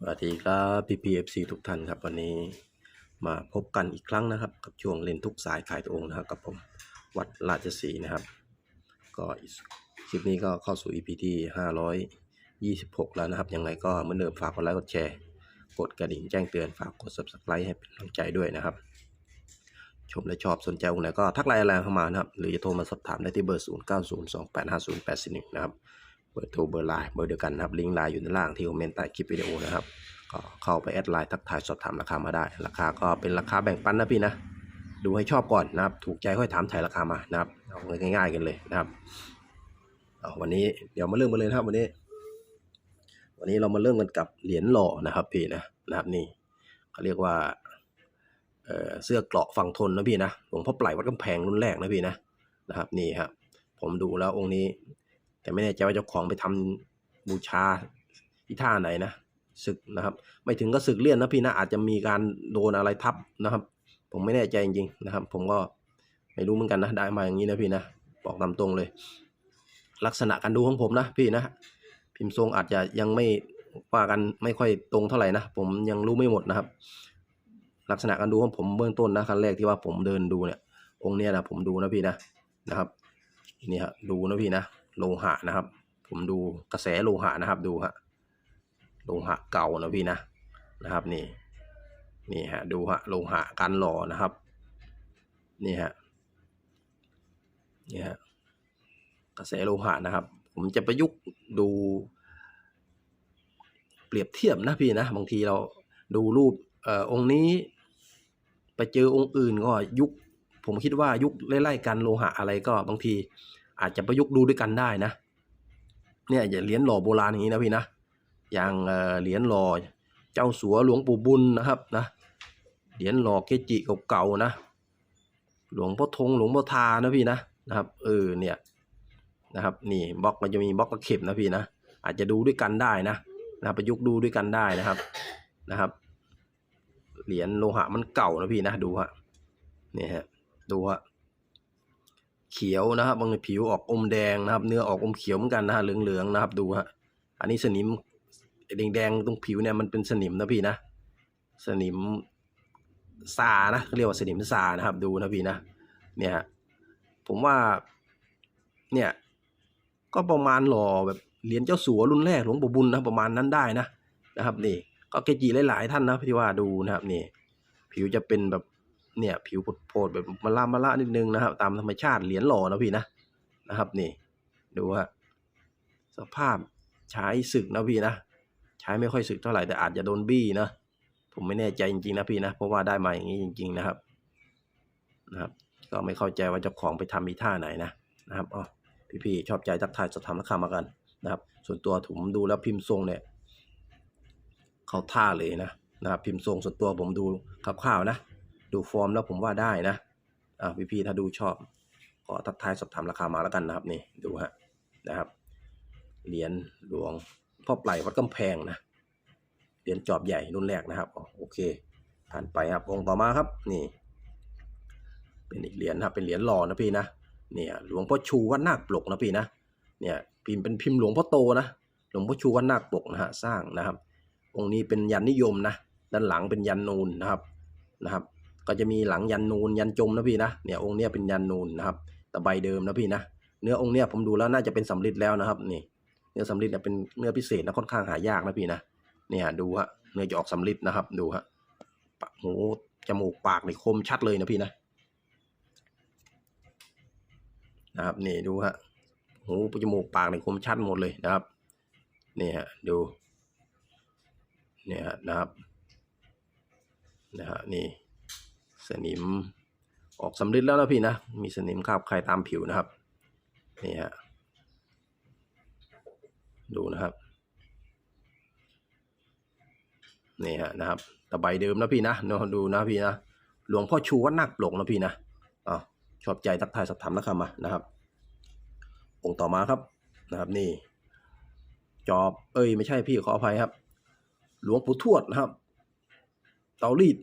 สวัสดีครับพีพีเอฟซีทุกท่านครับ วันนี้มาพบกันอีกครั้งนะครับ กับช่วงเล่นทุกสายขายตัวองค์นะครับกับผมวัดราชสีนะครับ ก็คลิปนี้ก็เข้าสู่ EP ที่526 แล้วนะครับ ยังไงก็เหมือนเดิมฝากกดไลค์กดแชร์ กดกระดิ่งแจ้งเตือนฝากกด subscribe ให้เป็นกำลังใจด้วยนะครับ ชมและชอบสนใจองค์ไหนก็ทักไลน์อะไรเข้ามานะครับ หรือจะโทรมาสอบถามได้ที่เบอร์ 0902850841 นะครับ เบอร์โทรเบอร์ไลน์เบอร์เดียวกันนะครับลิงก์ไลน์อยู่ด้านล่างที่คอมเมนต์ใต้คลิปวิดีโอนะครับก็เข้าไปแอดไลน์ทักทายสอบถามราคามาได้ ราคาก็เป็นราคาแบ่งปันนะพี่นะดูให้ชอบก่อนนะครับถูกใจค่อยถามถ่ายราคามานะครับเอาง่ายๆกันเลยนะครับเอาวันนี้เดี๋ยวมาเริ่มกันเลยนะครับวันนี้ วันนี้เรามาเริ่มกันกับเหรียญหล่อนะครับพี่นะนะครับนี่เขาเรียกว่าเสื้อเกราะฝั่งทนนะพี่นะหลวงพ่อปลายวัดกำแพงรุ่นแรกนะพี่นะนะครับนี่ครับผมดูแล้วองค์นี้ แต่ไม่แน่ใจว่าเจ้าของไปทำบูชาที่ท่าไหนนะศึกนะครับ ไม่ถึงก็ศึกเลี่ยนนะพี่นะอาจจะมีการโดนอะไรทับนะครับ ผมไม่แน่ใจจริงๆนะครับ ผมก็ไม่รู้เหมือนกันนะได้มาอย่างนี้นะพี่นะบอกตามตรงเลย ลักษณะการดูของผมนะพี่นะพิมพ์ทรงอาจจะยังไม่ว่ากันไม่ค่อยตรงเท่าไหร่นะผมยังรู้ไม่หมดนะครับ ลักษณะการดูของผมเบื้องต้นนะครั้งแรกที่ว่าผมเดินดูเนี่ยองค์เนี้ยนะผมดูนะพี่นะนะครับนี่ฮะดูนะพี่นะ โลหะนะครับ ผมดูกระแสโลหะนะครับดูฮะโลหะเก่านะพี่นะนะครับ นี่นี่ฮะดูฮะโลหะการหล่อนะครับ นี่ฮะนี่ฮะกระแสโลหะนะครับ ผมจะประยุกต์ดูเปรียบเทียบนะพี่นะบางทีเราดูรูปเอ่อองค์นี้ ไปเจอองค์อื่นก็ยุค ผมคิดว่ายุคไล่ๆกันโลหะอะไรก็บางที อาจจะประยุกต์ดูด้วยกันได้นะ เนี่ยอย่าเหรียญหล่อโบราณอย่างนี้นะพี่นะ อย่างเออเหรียญหล่อเจ้าสัวหลวงปู่บุญนะครับนะเหรียญหล่อเกจิเก่าๆนะ หลวงพ่อทงหลวงพ่อทานะพี่นะนะครับเออเนี่ยนะครับนี่บล็อกมันจะมีบล็อกกระเข็บนะพี่นะอาจจะดูด้วยกันได้นะนะครับประยุกต์ดูด้วยกันได้นะครับนะครับ เหรียญโลหะมันเก่านะพี่นะดูฮะนี่ฮะดูฮะ เขียวนะครับบางทีผิวออกอมแดงนะครับ เนื้อออกอมเขียวเหมือนกันนะฮะเหลืองๆนะครับดูฮะอันนี้สนิมแดงๆตรงผิวเนี่ยมันเป็นสนิมนะพี่นะ สนิมซานะเรียกว่าสนิมซานะครับ ดูนะพี่นะเนี่ยผมว่าเนี่ยก็ประมาณหล่อแบบเหรียญเจ้าสัวรุ่นแรกหลวงปู่บุญนะประมาณนั้นได้นะนะครับ นี่ ก็เกจิหลาย ๆ ท่านนะที่ว่าดูนะครับนี่ ผิวจะเป็นแบบ เนี่ยผิวโผดแบบมะละมะละนิดนึงนะครับ ตามธรรมชาติเหรียญหล่อนะพี่นะนะครับนี่ดูฮะสภาพใช้ศึกนะพี่นะ ใช้ไม่ค่อยศึกเท่าไหร่แต่อาจจะโดนบี้นะผมไม่แน่ใจจริงๆนะพี่นะเพราะว่าได้มาอย่างนี้จริง ๆนะครับนะครับ ก็ไม่เข้าใจว่าเจ้าของไปทำมีท่าไหนนะนะครับอ๋อพี่ๆชอบใจทักทายสอบถามราคามากันนะครับ ส่วนตัวผมดูแล้วพิมพ์ทรงเนี่ย เขาท่าเลยนะนะครับ พิมพ์ทรงส่วนตัวผมดูคร่าวๆนะ ดูฟอร์มแล้วผมว่าได้นะอ่าพี่พี่ๆถ้าดูชอบก็ทักทายสอบถามราคามาแล้วกันนะครับนี่ดูฮะนะครับเหรียญหลวงพ่อปลายวัดกำแพงนะเหรียญจอบใหญ่รุ่นแรกนะครับโอเคผ่านไปครับองค์ต่อมาครับนี่ เป็นอีกเหรียญนะครับเป็นเหรียญหล่อนะพี่นะเนี่ยหลวงพ่อชูวัดนาคปลกนะพี่นะเนี่ยพิมพ์เป็นพิมพ์หลวงพ่อโตนะหลวงพ่อชูวัดนาคปลกนะฮะสร้างนะครับ องค์นี้เป็นยันนิยมนะด้านหลังเป็นยันนูนนะครับนะครับ ก็จะมีหลังยันนูนยันจมนะพี่นะเนี่ยองค์เนี้ยเป็นยันนูนนะครับแต่ใบเดิมนะพี่นะเนื้อองค์เนี้ยผมดูแล้วน่าจะเป็นสำริดแล้วนะครับนี่เนื้อสำริดเนี่ยเป็นเนื้อพิเศษนะค่อนข้างหายากนะพี่นะเนี่ยดูฮะเนื้อจะออกสำริดนะครับดูฮะปากหูจมูกปากนี่คมชัดเลยนะพี่นะนะครับนี่ดูฮะหูจมูกปากนี่คมชัดหมดเลยนะครับนี่ฮะดูเนี่ยนะครับนะฮะนี่ สนิมออกสำริดแล้วนะพี่นะ มีสนิมคราบใครตามผิวนะครับ นี่ฮะ ดูนะครับ นี่ฮะนะครับ ตะใบเดิมนะพี่นะเนาะดูนะพี่นะ หลวงพ่อชูวัดนาคปลกนะพี่นะอ่าชอบใจทักทายสอบถามราคามานะครับ องค์ต่อมาครับนะครับนี่ จอบ เอ้ย ไม่ใช่พี่ขออภัยครับ หลวงปู่ทวดนะครับ เตารีด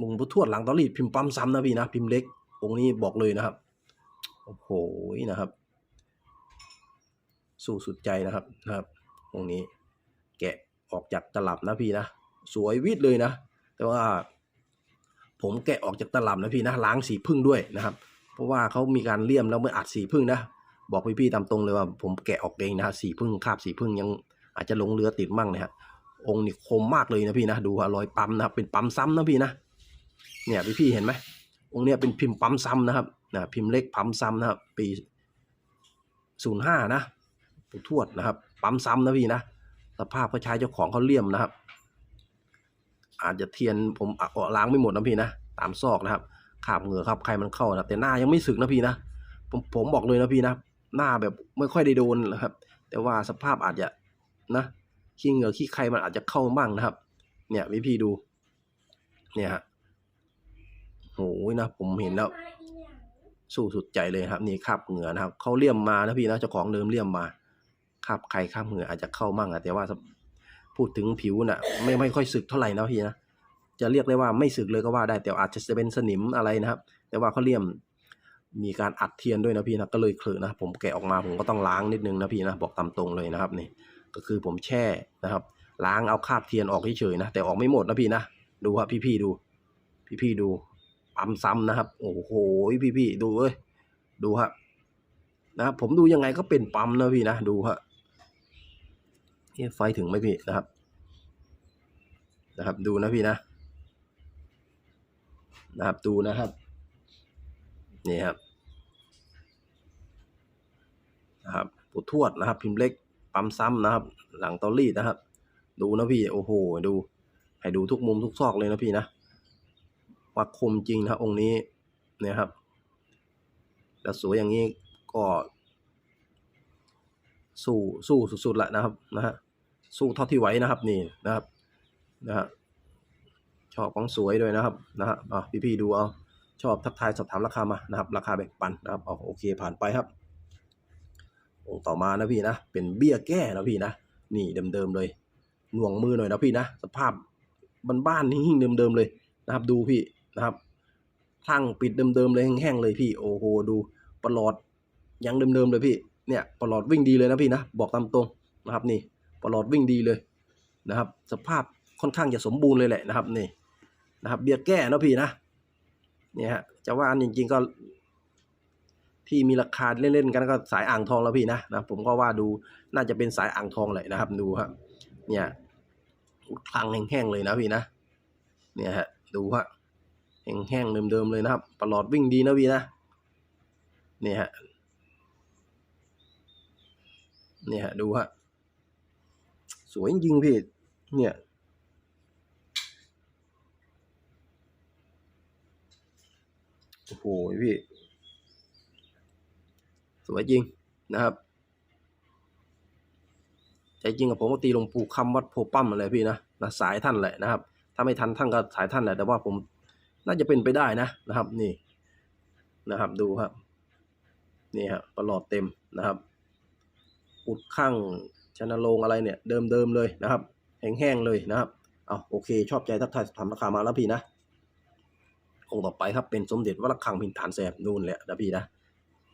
หลวงปู่ทวดหลังตารีดพิมพ์ปั๊มซ้ำนะพี่นะพิมพ์เล็กองค์นี้บอกเลยนะครับ โอ้โหนะครับ สู้สุดใจนะครับนะครับองค์นี้ แกะออกจากตลับนะพี่นะสวยวิดเลยนะ แต่ว่า ผมแกะออกจากตลับนะพี่นะล้างสีพึ่งด้วยนะครับ เพราะว่าเขามีการเลี่ยมแล้วไม่อัดสีพึ่งนะบอกพี่ๆตามตรงเลยว่าผมแกะออกเองนะสีพึ่งคาบสีพึ่งยังอาจจะหลงเรือติดมั่งนะฮะองค์นี่คมมากเลยนะพี่นะดูฮะรอยปั๊มนะครับเป็นปั๊มซ้ำนะพี่นะ เนี่ยพี่ๆเห็นไหมองค์เนี้ยเป็นพิมพ์ปั๊มซ้ำนะครับนะพิมพ์เล็กปั๊มซ้ำนะครับ ปีศูนย์ห้านะปู่ทวดนะครับ ปั๊มซ้ำนะพี่นะสภาพเขาใช้เจ้าของเขาเลี่ยมนะครับ อาจจะเทียนผมเอาล้างไม่หมดนะพี่นะตามซอกนะครับขาบเหงื่อครับใครมันเข้านะแต่หน้ายังไม่สึกนะพี่นะผมผมบอกเลยนะพี่นะหน้าแบบไม่ค่อยได้โดนนะครับ แต่ว่าสภาพอาจจะนะขี้เหงื่อขี้ใครมันอาจจะเข้าบ้างนะครับ เนี่ยพี่พี่ดู เนี่ยฮะ โหยนะผมเห็นแล้ว สู้สุดใจเลยครับ นี่คราบเหงื่อนะครับเขาเลี่ยมมานะพี่นะเจ้าของเดิมเลี่ยมมาคราบใครคราบเหงื่ออาจจะเข้ามั่งอะแต่ว่าพูดถึงผิวน่ะ ไม่ไม่ค่อยสึกเท่าไหร่นะพี่นะจะเรียกได้ว่าไม่สึกเลยก็ว่าได้แต่อาจจะเป็นสนิมอะไรนะครับ แต่ว่าเขาเลี่ยมมีการอัดเทียนด้วยนะพี่นะก็เลยเคลอะนะผมแกะออกมาผมก็ต้องล้างนิดนึงนะพี่นะบอกตามตรงเลยนะครับนี่ก็คือผมแช่นะครับ ล้างเอาคราบเทียนออกเฉยๆนะแต่ออกไม่หมดนะพี่นะดูครับพี่ๆดู พี่ๆดู ปั๊มซ้ำนะครับ โอ้โหพี่ๆดูเอ้ยดูฮะนะครับผมดูยังไงก็เป็นปั๊มนะพี่นะดูฮะนี่ไฟถึงไหมพี่นะครับ นะครับดูนะพี่นะ นะครับดูนะครับนี่ครับนะครับปูทวดนะครับ พิมพ์เล็กปั๊มซ้ำนะครับ หลังตอรี่นะครับ ดูนะพี่โอ้โห ดู ให้ดูทุกมุมทุกซอกเลยนะพี่นะ ว่าคมจริงนะองค์นี้นี่ยครับแล้วสวยอย่างนี้ก็สู้สู้สุดๆแหละนะครับนะฮะสู้เท่าที่ไหวนะครับนี่นะครับนะฮะชอบของสวยด้วยนะครับนะฮะอะพี่ๆดูเอาชอบทักทายสอบถามราคามานะครับ ราคาแบ่งปันนะครับเอาโอเคผ่านไปครับ องต่อมานะพี่นะ เป็นเบี้ยแก้นะพี่นะ นี่เดิมๆเลยหน่วงมือหน่อยนะพี่นะ สภาพบ้านๆนิ่งๆเดิมๆเลยนะครับ ดูพี่ นะครับทั้งปิดเดิมๆเลยแห้งๆเลยพี่โอ้โหดูปลอดยังเดิมๆเลยพี่เนี่ยปลอดวิ่งดีเลยนะพี่นะบอกตามตรงนะครับนี่ปลอดวิ่งดีเลยนะครับ สภาพค่อนข้างจะสมบูรณ์เลยแหละนะครับนี่นะครับ เบี้ยแก้นะพี่นะเนี่ยฮะจะว่าอันจริงๆก็ ที่มีราคาเล่นๆกันก็สายอ่างทองแล้วพี่นะนะผมก็ว่าดูน่าจะเป็นสายอ่างทองเลยนะครับดูฮะเนี่ยคลังแห้งๆเลยนะพี่นะ เนี่ยฮะดูฮะ แห้งๆเดิมๆเลยนะครับประหลอดวิ่งดีนะพี่นะเนี่ยฮะเนี่ยฮะดูฮะสวยจริงๆพี่เนี่ยโอ้โหพี่ สวยจริงนะครับ ใจจริงกับผมก็ตีลงปูคำวัดโพปั้มอะไรพี่นะนะสายท่านแหละนะครับ ถ้าไม่ทันท่านก็สายท่านแหละแต่ว่าผม น่าจะเป็นไปได้นะนะครับ นี่นะครับดูครับ นี่ฮะประหลอดเต็มนะครับ อุดข้างชนโรงอะไรเนี่ย เดิมๆเลยนะครับ แห้งๆเลยนะครับเอาโอเค ชอบใจทักทายทำราคามาแล้วพี่นะองค์ต่อไปครับเป็นสมเด็จวัดระฆังพินฐานแสบนู่นแหละนะพี่นะ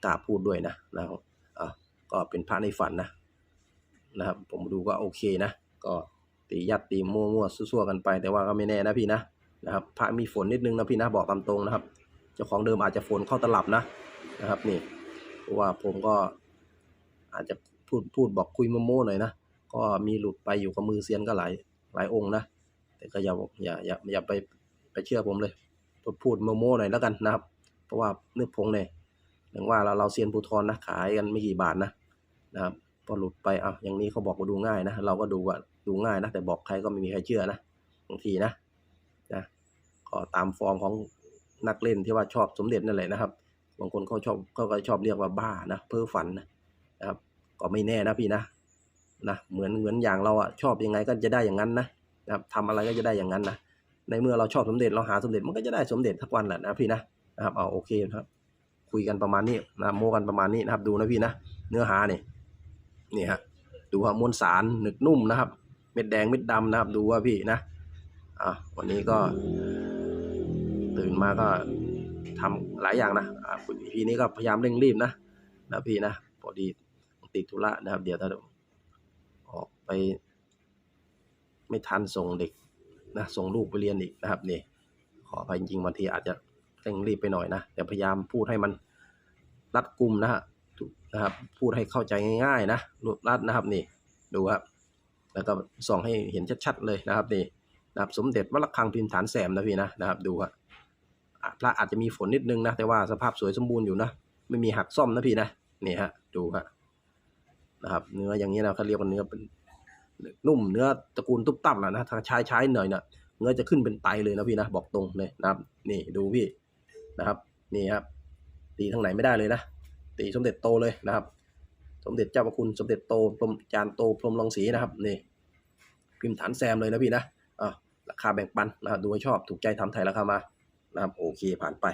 กล้าพูดด้วยนะนะครับอะก็เป็นพระในฝันนะนะครับ ผมดูก็โอเคนะ ก็ตียัดตีมั่วๆซั่วๆกันไป แต่ว่าก็ไม่แน่นะพี่นะ นะครับพระมีฝนนิดนึงนะพี่นะบอกตามตรงนะครับ เจ้าของเดิมอาจจะฝนเข้าตลับนะนะครับ นี่เพราะว่าผมก็อาจจะพูดพูดบอกคุยโม่หน่อยนะก็มีหลุดไปอยู่กับมือเซียนก็หลายหลายองค์นะแต่ก็อย่าอย่าอย่าอย่าไปไปเชื่อผมเลย พูดพูดโม่หน่อยแล้วกันนะครับ เพราะว่าเนื้อพงเนี่ยอย่างว่าเราเราเซียนภูทรนะขายกันไม่กี่บาทนะนะครับพอหลุดไปอะอย่างนี้เขาบอกว่าดูง่ายนะ เราก็ดูว่าดูง่ายนะ แต่บอกใครก็ไม่มีใครเชื่อนะบางทีนะ นะก็ตามฟอร์มของนักเล่นที่ว่าชอบสมเด็จนั่นแหละนะครับ บางคนเขาชอบเขาก็ชอบเรียกว่าบ้านะเพ้อฝันนะนะครับก็ไม่แน่นะพี่นะนะเหมือนเหมือนอย่างเราอะชอบยังไงก็จะได้อย่างนั้นนะนะครับทำอะไรก็จะได้อย่างนั้นนะในเมื่อเราชอบสมเด็จเราหาสมเด็จมันก็จะได้สมเด็จทุกวันแหละนะพี่นะนะครับเอาโอเคนะครับคุยกันประมาณนี้นะโมกันประมาณนี้นะครับ ดูนะพี่นะเนื้อหาเนี่ยนี่ฮะดูว่ามวลสารหนึกนุ่มนะครับ เม็ดแดงเม็ดดำนะครับ ดูว่าพี่นะ อะวันนี้ก็ตื่นมาก็ทำหลายอย่างนะอะพี่นี้ก็พยายามเร่งรีบนะนะพี่นะพอดีติดธุระนะครับ เดี๋ยวถ้าออกไป ไม่ทันส่งเด็กนะส่งลูกไปเรียนอีกนะครับนี่ขออภัยจริงๆบางทีอาจจะเร่งรีบไปหน่อยนะแต่พยายามพูดให้มันรัดกุมนะฮะนะครับ พูดให้เข้าใจง่ายๆนะรวบรัดนะครับนี่ดูครับแล้วก็ส่องให้เห็นชัดๆเลยนะครับนี่ นะครับสมเด็จวัดระฆังพิมพ์ฐานแสมนะพี่นะนะครับดูครับพระอาจจะมีฝนนิดนึงนะแต่ว่าสภาพสวยสมบูรณ์อยู่นะไม่มีหักซ่อมนะพี่นะนี่ฮะดูฮะนะครับ เนื้ออย่างนี้นะเขาเรียกว่าเนื้อเป็นนุ่มเนื้อตระกูลตุ๊บตับนะนะถ้าใช้ใช้หน่อยเนี่ยเนื้อจะขึ้นเป็นไตเลยนะพี่นะบอกตรงเลยนะครับ นี่ดูพี่นะครับนี่ครับตีทางไหนไม่ได้เลยนะตีสมเด็จโตเลยนะครับ สมเด็จเจ้าพระคุณสมเด็จโตพรมจารย์โตพรหมรังสีนะครับนี่พิมพ์ฐานแซมเลยนะพี่นะอะ ราคาแบ่งปันนะครับดูให้ชอบถูกใจทำไทยราคามานะครับโอเคผ่านไป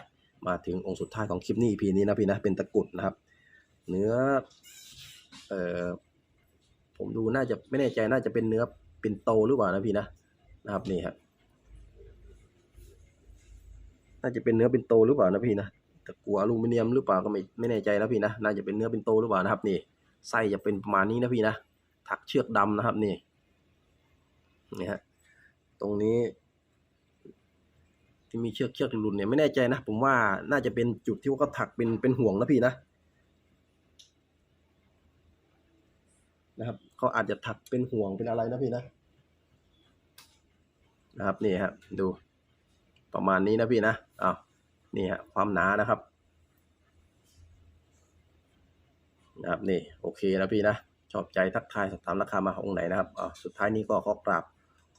มาถึงองค์สุดท้ายของคลิปนี้พีนี้นะพี่นะเป็นตะกุดนะครับ เนื้อเอ่อผมดูน่าจะไม่แน่ใจน่าจะเป็นเนื้อเปิ่นโตหรือเปล่านะพี่นะนะครับนี่ครับน่าจะเป็นเนื้อเปิ่นโตหรือเปล่านะพี่นะตะกัวอลูมิเนียมหรือเปล่าก็ไม่ไม่แน่ใจนะพี่นะน่าจะเป็นเนื้อเปิ่นโตหรือเปล่านะครับนี่ไส้จะเป็นประมาณนี้นะพี่นะถักเชือกดำนะครับนี่นี่ฮะ ตรงนี้ ที่มีเชือกเชือกหลุนเนี่ยไม่แน่ใจนะผมว่าน่าจะเป็นจุดที่ว่าเขาถักเป็นเป็นห่วงนะพี่นะนะครับเขาอาจจะถักเป็นห่วงเป็นอะไรนะพี่นะนะครับนี่ฮะดูประมาณนี้นะพี่นะอ้าวนี่ฮะความหนานะครับนะครับนี่โอเคนะพี่นะชอบใจทักทายสอบถามราคามาของไหนนะครับอ่าสุดท้ายนี้ก็ขอกราบ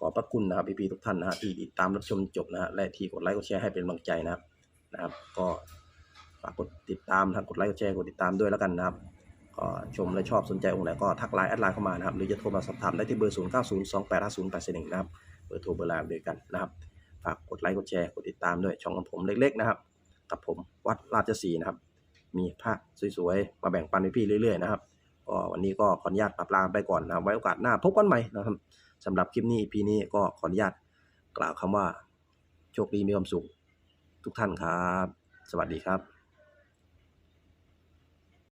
อบพระคุณนะครับพี่ๆทุกท่านนะฮะที่ติดตามรับชมจบนะฮะและที่กดไลค์กดแชร์ให้เป็นกำลังใจนะครับนะครับ ก็ฝากกดติดตามนะครับกดไลค์กดแชร์กดติดตามด้วยแล้วกันนะครับก็ชมและชอบสนใจองค์ไหนก็ทักไลน์แอดไลน์เข้ามานะครับหรือจะโทรมาสอบถามได้ที่เบอร์ 0 9 0 2 8 5 0 8 1นะครับเบอร์โทรเบอร์ไลน์เดียกันนะครับฝากกดไลค์กดแชร์กดติดตามด้วยช่องของผมเล็กๆนะครับกับผมวัดราชสีนะครับ มีพระสวยๆมาแบ่งปันให้พี่เรื่อยๆนะครับก็วันนี้ก็ขออนุญาตปรับลาไปก่อนนะไว้โอกาสหน้าพบกันใหม่นะครับ สำหรับคลิปนี้ EP นี้ก็ขออนุญาตกล่าวคำว่า โชคดีมีความสุข ทุกท่านครับ สวัสดีครับ